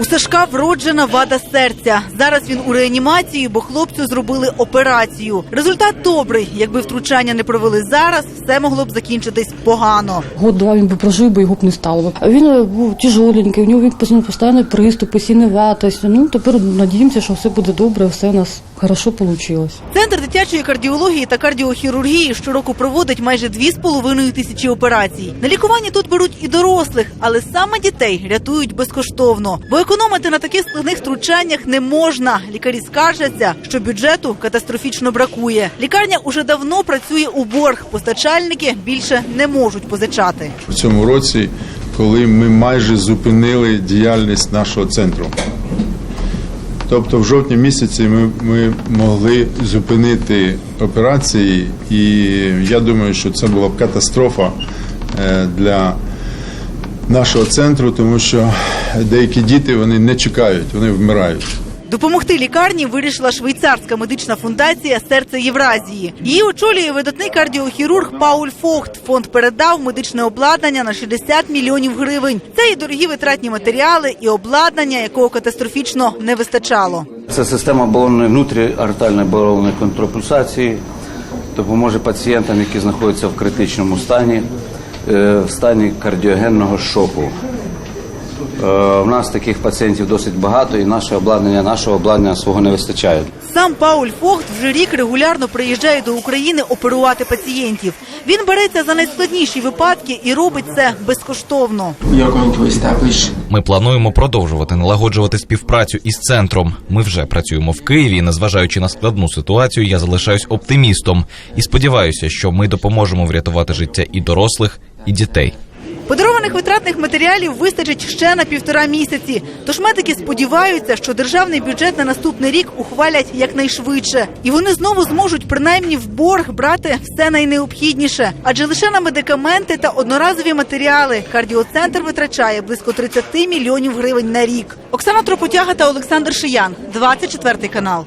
У Сашка вроджена вада серця. Зараз він у реанімації, бо хлопцю зробили операцію. Результат добрий. Якби втручання не провели зараз, все могло б закінчитись погано. Год-два він би прожив би, його б не стало. А він е, був тяжоленький, у нього він постійно постійний приступ, постійна. Ну тепер надіємося, що все буде добре, все у нас хорошо вийшло. Центр дитячої кардіології та кардіохірургії щороку проводить майже 2,5 тисячі операцій. На лікування тут беруть і дорослих, але саме дітей рятують безкоштовно. Бо економити на таких складних втручаннях не можна. Лікарі скаржаться, що бюджету катастрофічно бракує. Лікарня уже давно працює у борг. Постачальники більше не можуть позичати. в цьому році, коли ми майже зупинили діяльність нашого центру. Тобто в жовтні місяці ми, ми могли зупинити операції, і я думаю, що це була б катастрофа е, для нашого центру, тому що деякі діти вони не чекають, вони вмирають. Допомогти лікарні вирішила швейцарська медична фундація Серце Євразії. Її очолює видатний кардіохірург Пауль Фохт. Фонд передав медичне обладнання на 60 мільйонів гривень. Це і дорогі витратні матеріали, і обладнання, якого катастрофічно не вистачало. Це система балонної внутріартальної балонної контрапульсації допоможе пацієнтам, які знаходяться в критичному стані, в стані кардіогенного шоку. Е, У нас таких пацієнтів досить багато, і наше обладнання, нашого обладнання свого не вистачає. Сам Пауль Фохт вже рік регулярно приїжджає до України оперувати пацієнтів. Він береться за найскладніші випадки і робить це безкоштовно. Ми плануємо продовжувати налагоджувати співпрацю із центром. Ми вже працюємо в Києві. і, Незважаючи на складну ситуацію, я залишаюсь оптимістом і сподіваюся, що ми допоможемо врятувати життя і дорослих, і дітей. Подарованих витратних матеріалів вистачить ще на півтора місяці. Тож медики сподіваються, що державний бюджет на наступний рік ухвалять якнайшвидше, і вони знову зможуть принаймні в борг брати все найнеобхідніше. Адже лише на медикаменти та одноразові матеріали кардіоцентр витрачає близько 30 мільйонів гривень на рік. Оксана Тропотяга та Олександр Шиян, 24 канал.